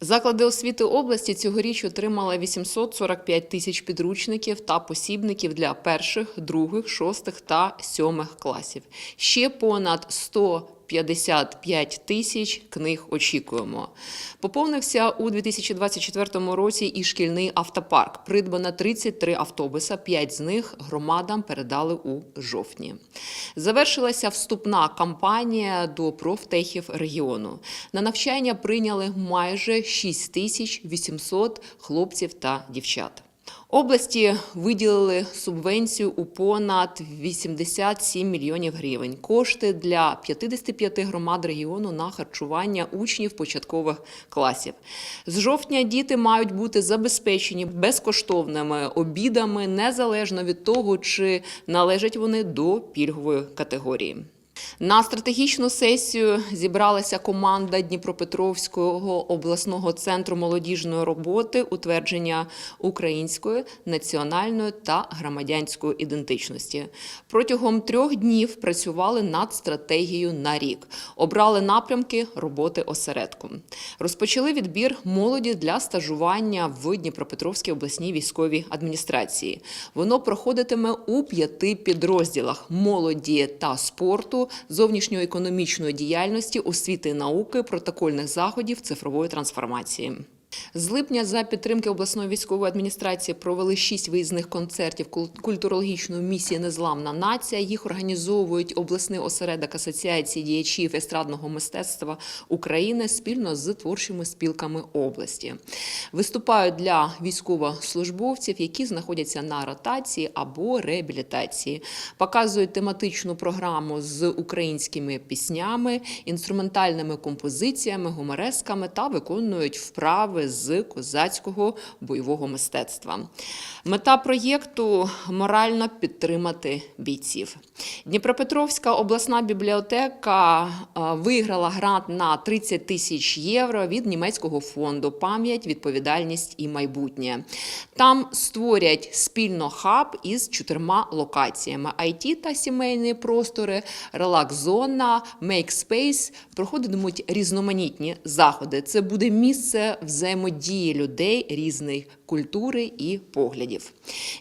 Заклади освіти області цьогоріч отримали 845 тисяч підручників та посібників для перших, других, шостих та сьомих класів. Ще понад 155 тисяч книг очікуємо. Поповнився у 2024 році і шкільний автопарк. Придбано 33 автобуса, 5 з них громадам передали у жовтні. Завершилася вступна кампанія до профтехів регіону. На навчання прийняли майже 6800 хлопців та дівчат. Області виділили субвенцію у понад 87 мільйонів гривень. Кошти для 55 громад регіону на харчування учнів початкових класів. З жовтня діти мають бути забезпечені безкоштовними обідами незалежно від того, чи належать вони до пільгової категорії. На стратегічну сесію зібралася команда Дніпропетровського обласного центру молодіжної роботи, утвердження української, національної та громадянської ідентичності. Протягом трьох днів працювали над стратегією на рік, обрали напрямки роботи осередку. Розпочали відбір молоді для стажування в Дніпропетровській обласній військовій адміністрації. Воно проходитиме у п'яти підрозділах молоді та спорту, зовнішньоекономічної діяльності, освіти і науки, протокольних заходів, цифрової трансформації. З липня за підтримки обласної військової адміністрації провели шість виїзних концертів культурологічної місії Незламна нація. Їх організовують обласний осередок Асоціації діячів естрадного мистецтва України спільно з творчими спілками області. Виступають для військовослужбовців, які знаходяться на ротації або реабілітації. Показують тематичну програму з українськими піснями, інструментальними композиціями, гуморесками та виконують вправи з козацького бойового мистецтва. Мета проєкту морально підтримати бійців. Дніпропетровська обласна бібліотека е, виграла грант на 30 тисяч євро від німецького фонду Пам'ять, відповідальність і майбутнє. Там створять спільно хаб із чотирма локаціями: IT та сімейні простори, релакс-зона, мейкспейс. Проходитимуть різноманітні заходи. Це буде місце взаємодії людей різної культури і поглядів.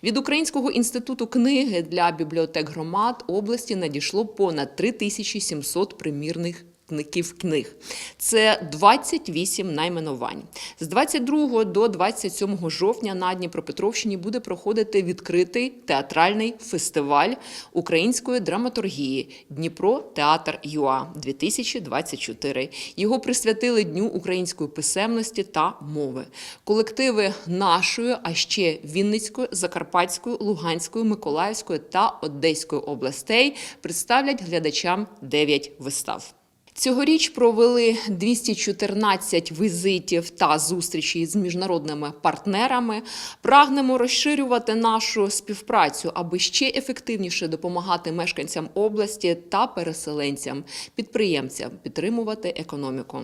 Від Українського інституту книги для бібліотек громад області надійшло понад 3700 примірних книгів книг. Це 28 найменувань. З 22 до 27 жовтня на Дніпропетровщині буде проходити відкритий театральний фестиваль української драматургії Дніпро Театр ЮА 2024. Його присвятили Дню української писемності та мови. Колективи нашої, а ще Вінницької, Закарпатської, Луганської, Миколаївської та Одеської областей представлять глядачам 9 вистав. Цьогоріч провели 214 візитів та зустрічей з міжнародними партнерами. Прагнемо розширювати нашу співпрацю, аби ще ефективніше допомагати мешканцям області та переселенцям, підприємцям підтримувати економіку.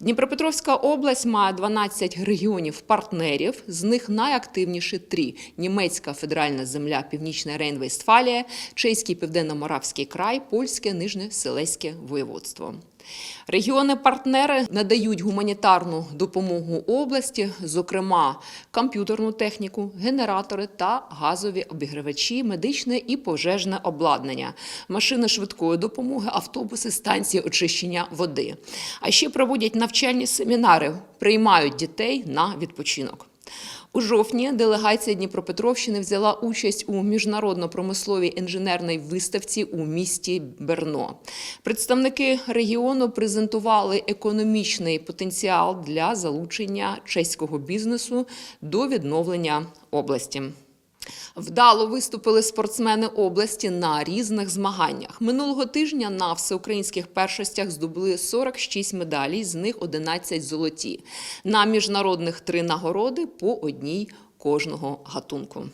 Дніпропетровська область має 12 регіонів партнерів. З них найактивніші три: німецька федеральна земля Північна Рейн-Вестфалія, Чеський Південно-Моравський край, Польське Нижнє Селеське воєводство. Регіони-партнери надають гуманітарну допомогу області, зокрема комп'ютерну техніку, генератори та газові обігрівачі, медичне і пожежне обладнання, машини швидкої допомоги, автобуси, станції очищення води. А ще проводять навчальні семінари, приймають дітей на відпочинок. У жовтні делегація Дніпропетровщини взяла участь у міжнародно-промисловій інженерній виставці у місті Берно. Представники регіону презентували економічний потенціал для залучення чеського бізнесу до відновлення області. Вдало виступили спортсмени області на різних змаганнях. Минулого тижня на всеукраїнських першостях здобули 46 медалей, з них 11 золоті. На міжнародних три нагороди по одній кожного гатунку.